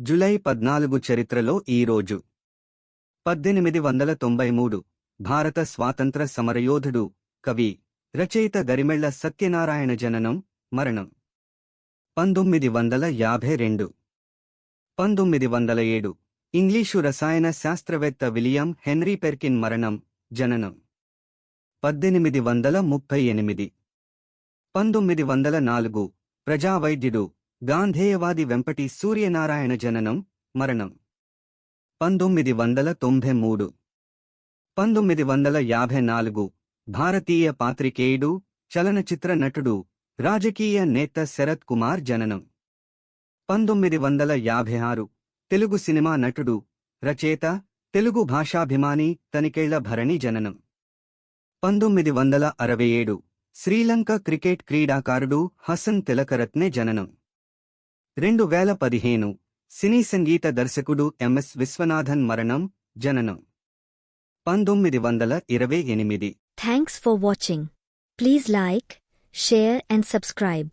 July పద్నాలుగు చరిత్రలో ఈ రోజు. పద్దెనిమిది వందల తొంభై మూడు భారత స్వాతంత్ర సమరయోధుడు కవి రచయిత గరిమెళ్ళ సత్యనారాయణ జననం మరణం. పంతొమ్మిది వందల యాభై రెండు. పంతొమ్మిది వందల ఏడు ఇంగ్లీషు రసాయన శాస్త్రవేత్త విలియం హెన్రీ పెర్కిన్ మరణం జననం. పద్దెనిమిది వందల ముప్పై ఎనిమిది. పంతొమ్మిది వందల నాలుగు ప్రజావైద్యుడు గాంధేయవాది వెంపటి సూర్యనారాయణ జననం మరణం. పంతొమ్మిది వందల తొంభై మూడు. పంతొమ్మిది వందల యాభై నాలుగు. భారతీయ పాత్రికేయుడు చలనచిత్ర నటుడు రాజకీయ నేత శరత్ కుమార్ జననం. పంతొమ్మిది వందల యాభై ఆరు. తెలుగు సినిమా నటుడు రచయిత తెలుగు భాషాభిమాని తనికేళ్ళ భరణి జననం. పంతొమ్మిది వందల అరవై ఏడు. శ్రీలంక క్రికెట్ క్రీడాకారుడు హసన్ తిలకరత్నే జననం. రెండు వేల పదిహేను సినీ సంగీత దర్శకుడు ఎంఎస్ విశ్వనాథన్ మరణం జననం. పంతొమ్మిది వందల ఇరవై ఎనిమిది. Thanks for watching please like share and subscribe